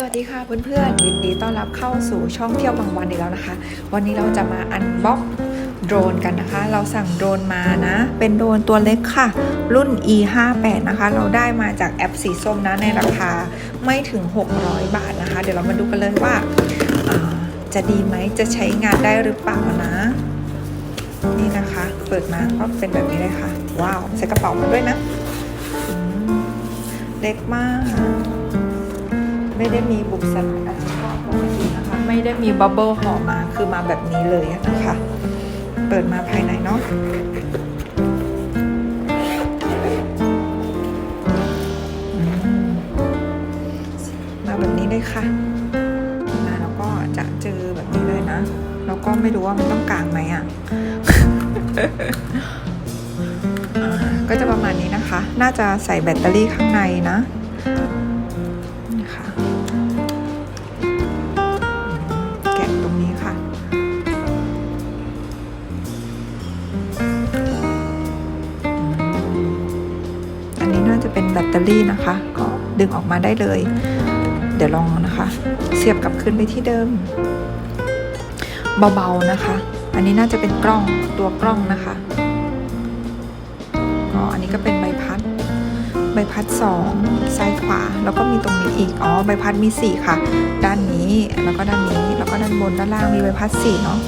สวัสดีค่ะเพื่อนๆยินดีต้อนรับเข้าสู่ช่องเที่ยวบางวันอีกแล้วนะคะ วันนี้เราจะมาอันบ็อกโดรนกันนะคะ เราสั่งโดรนมานะ เป็นโดรนตัวเล็กค่ะ รุ่น e58 นะคะ เราได้มาจากแอปสีส้มนะในราคาไม่ถึง 600 บาทนะคะ เดี๋ยวเรามาดูกันเลยว่าาจะดีไหมจะใช้งานได้หรือเปล่านะ นี่นะคะ เปิดมาก็เป็นแบบนี้เลยค่ะ ว้าว ใส่กระเป๋ามาด้วยนะเล็กมาก ไม่ได้มีบุกสลักอาจจะชอบปกตินะคะ ไม่ได้มีบับเบิลห่อมาคือมาแบบนี้เลยนะคะ เปิดมาภายในเนาะมาแบบนี้เลยค่ะมาแล้วก็จะเจอแบบนี้เลยนะแล้วก็ไม่รู้ว่ามันต้องกางไหมอะอ่าก็จะประมาณนี้นะคะ น่าจะใส่แบตเตอรี่ข้างในนะ ตอรี่นะคะ ก็ดึงออกมาได้เลย เดี๋ยวลองนะคะ เสียบกลับขึ้นไปที่เดิม เบาๆนะคะ อันนี้น่าจะเป็นกล้องตัวกล้องนะคะก็อันนี้ก็เป็นใบพัดใบพัดสองซ้ายขวา แล้วก็มีตรงนี้อีก อ๋อ ใบพัดมีสี่ค่ะ ด้านนี้ แล้วก็ด้านนี้ แล้วก็ด้านบน ด้านล่าง มีใบพัดสี่เนาะ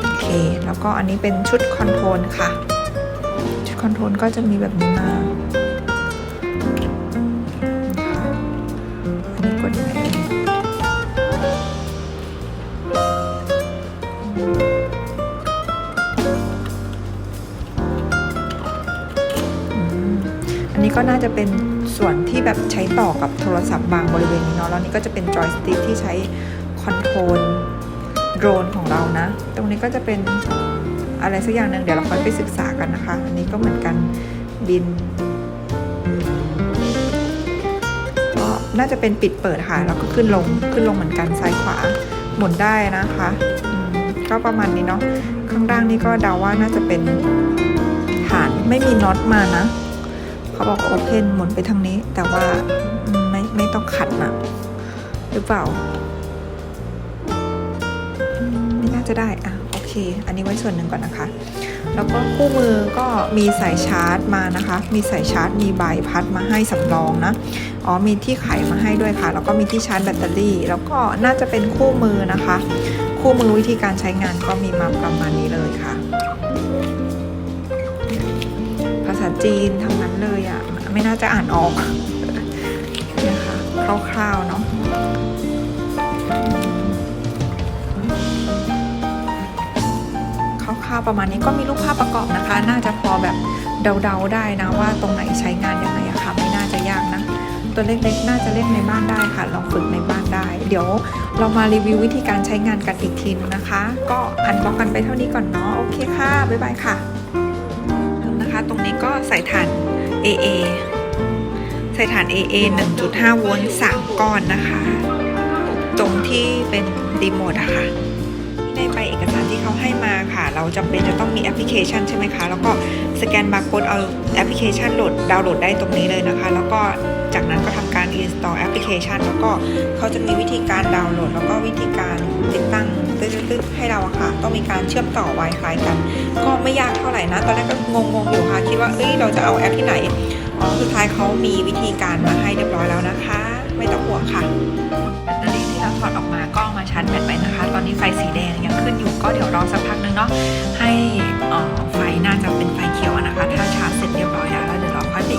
โอเค แล้วก็อันนี้เป็นชุดคอนโทรลค่ะ ชุดคอนโทรลก็จะมีแบบนี้มา นนี้ก็น่าจะเป็นส่วนที่แบบใช้ต่อกับโทรศัพท์บางบริเวณนี้เนาะแล้วนี่ก็จะเป็นจอยสติ๊กที่ใช้คอนโทรลโดรนของเรานะ ตรงนี้ก็จะเป็นอะไรสักอย่างหนึ่งเดี๋ยวเราค่อยไปศึกษากันนะคะ อันนี้ก็เหมือนกันบินก็น่าจะเป็นปิดเปิดค่ะ แล้วก็ขึ้นลงขึ้นลงเหมือนกันซ้ายขวาหมุนได้นะคะก็ประมาณนี้เนาะข้างล่างนี่ก็เดาว่าน่าจะเป็นฐานไม่มีน็อตมานะ เขาบอกโอเพนหมุนไปทางนี้ แต่ว่าไม่ไม่ต้องขัดนะหรือเปล่า ไม่น่าจะได้อะโอเค อันนี้ไว้ส่วนหนึ่งก่อนนะคะ แล้วก็คู่มือก็มีสายชาร์จมานะคะ มีสายชาร์จมีใบพัดมาให้สำรองนะอ๋อมีที่ไขมาให้ด้วยค่ะ แล้วก็มีที่ชาร์จแบตเตอรี่ แล้วก็น่าจะเป็นคู่มือนะคะ คู่มือวิธีการใช้งานก็มีมาประมาณนี้เลยค่ะ ษาจีนทั้งนั้นเลยอะ่ะ ไม่น่าจะอ่านออกนะคะคร่าวๆเนาะคร่าวๆประมาณนี้ก็มีรูปภาพประกอบนะคะ น่าจะพอแบบเดาๆได้นะว่าตรงไหนใช้งานยังไงอะค่ะไม่น่าจะยากนะตัวเล็กๆน่าจะเล่นในบ้านได้ค่ะ ลองฝึกในบ้านได้ เดี๋ยวเรามารีวิววิธีการใช้งานกันอีกทีนึงนะคะ ก็อันบล็อกกันไปเท่านี้ก่อนเนาะโอเคค่ะบ๊ายบายค่ะ ตรงนี้ก็ใส่ถ่าน AA ใส่ถ่าน AA 1.5 โวลต์3ก้อนนะคะ ตรงที่เป็นรีโมทอะคะ่ะในใบเอกสารที่เขาให้มาค่ะ เราจำเป็นจะต้องมีแอปพลิเคชันใช่ไหมคะ แล้วก็สแกนบาร์โค้ดเอาแอปพลิเคชันโหลดดาวน์โหลดได้ตรงนี้เลยนะคะ แล้วก็จากนั้นก็ทำการ install แอปพลิเคชัน แล้วก็เขาจะมีวิธีการดาวน์โหลดแล้วก็วิ ตึ๊ดๆๆให้เราอะค่ะ ต้องมีการเชื่อมต่อ Wi-Fi กัน ก็ไม่ยากเท่าไหร่นะ ตอนแรกก็งงๆอยู่ค่ะ คิดว่าเอ้ยเราจะเอาแอปที่ไหนอ๋อสุดท้ายเขามีวิธีการมาให้เรียบร้อยแล้วนะคะ ไม่ต้องห่วงค่ะแบตเตอรี่ที่เราถอดออกมาก็มาชาร์จแบตไว้นะคะ ตอนนี้ไฟสีแดงยังขึ้นอยู่ก็เดี๋ยวรอสักพักนึงเนาะให้ไฟน่าจะเป็นไฟเขียวนะคะ ถ้าชาร์จเสร็จเรียบร้อยแล้วเดี๋ยวเราค่อะ